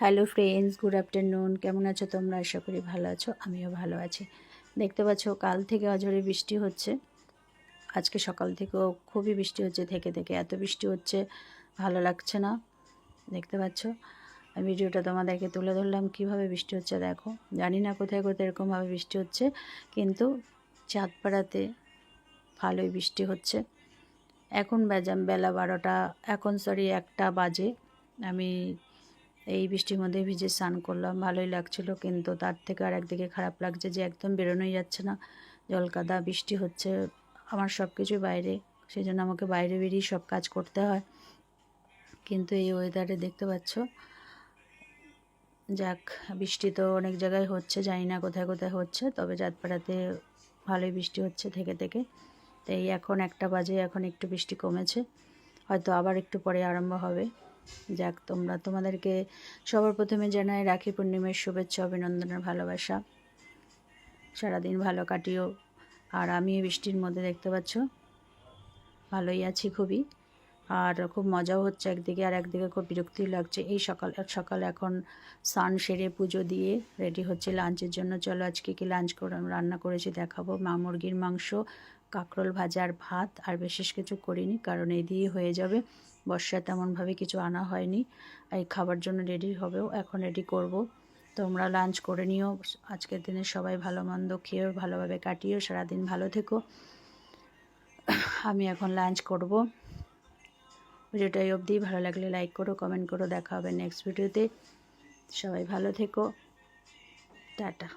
Hello friends good afternoon কেমন আছো তোমরা? আশা করি ভালো আছো, আমিও ভালো আছি। দেখতে পাচ্ছ, কাল থেকে অঝরে বৃষ্টি হচ্ছে। আজকে সকাল থেকেও খুবই বৃষ্টি হচ্ছে, থেকে থেকে। এত বৃষ্টি হচ্ছে, ভালো লাগছে না। দেখতে পাচ্ছ ভিডিওটা তোমাদেরকে তুলে ধরলাম, কীভাবে বৃষ্টি হচ্ছে দেখো। জানি না কোথায় কোথায় এরকমভাবে বৃষ্টি হচ্ছে, কিন্তু চাঁদপাড়াতে ভালোই বৃষ্টি হচ্ছে। এখন বেজাম বেলা বারোটা, এখন সরি একটা বাজে। আমি এই বৃষ্টির মধ্যে ভিজে স্নান করলাম, ভালোই লাগছিল। কিন্তু তার থেকে আর একদিকে খারাপ লাগছে যে একদম বেরোনোই যাচ্ছে না। জল কাদা বৃষ্টি হচ্ছে আমার সব কিছু বাইরে সেই জন্য আমাকে বাইরে বেরিয়ে সব কাজ করতে হয়। কিন্তু এই ওয়েদারে দেখতে পাচ্ছ? যাক, বৃষ্টি তো অনেক জায়গায় হচ্ছে, জানি না কোথায় কোথায় হচ্ছে, তবে চাঁদপাড়াতে ভালোই বৃষ্টি হচ্ছে থেকে থেকে। তাই এখন একটা বাজে, এখন একটু বৃষ্টি কমেছে, হয়তো আবার একটু পরে আরম্ভ হবে। যাক, তোমরা তোমাদেরকে সবার প্রথমে জানাই রাখি পূর্ণিমার শুভেচ্ছা অভিনন্দনের ভালোবাসা। সারাদিন ভালো কাটিও। আর আমি বৃষ্টির মধ্যে দেখতে পাচ্ছ, ভালোই আছি খুবই। আর খুব মজাও হচ্ছে একদিকে আর একদিকে খুব বিরক্তি লাগছে। এই সকাল সকাল এখন স্নান সেরে পুজো দিয়ে রেডি হচ্ছে লাঞ্চের জন্য। চলো আজকে কি লাঞ্চ রান্না করেছি দেখাবো। মা মুরগির মাংস, কাঁকরোল ভাজার ভাত আর বিশেষ কিছু করিনি কারণ এই দিয়ে হয়ে যাবে। বর্ষা তেমনভাবে কিছু আনা হয়নি। এই খাবার জন্য রেডি হবেও, এখন রেডি করব। তোমরা লাঞ্চ করে নিও। আজকের দিনে সবাই ভালো মন্দ খেয়েও ভালোভাবে কাটিও। সারাদিন ভালো থেকো। আমি এখন লাঞ্চ করব। ভিডিওটা এই অবধি। ভালো লাগলে লাইক করো কমেন্ট করো, দেখা হবে নেক্সট ভিডিওতে সবাই ভালো থেকো। টাটা।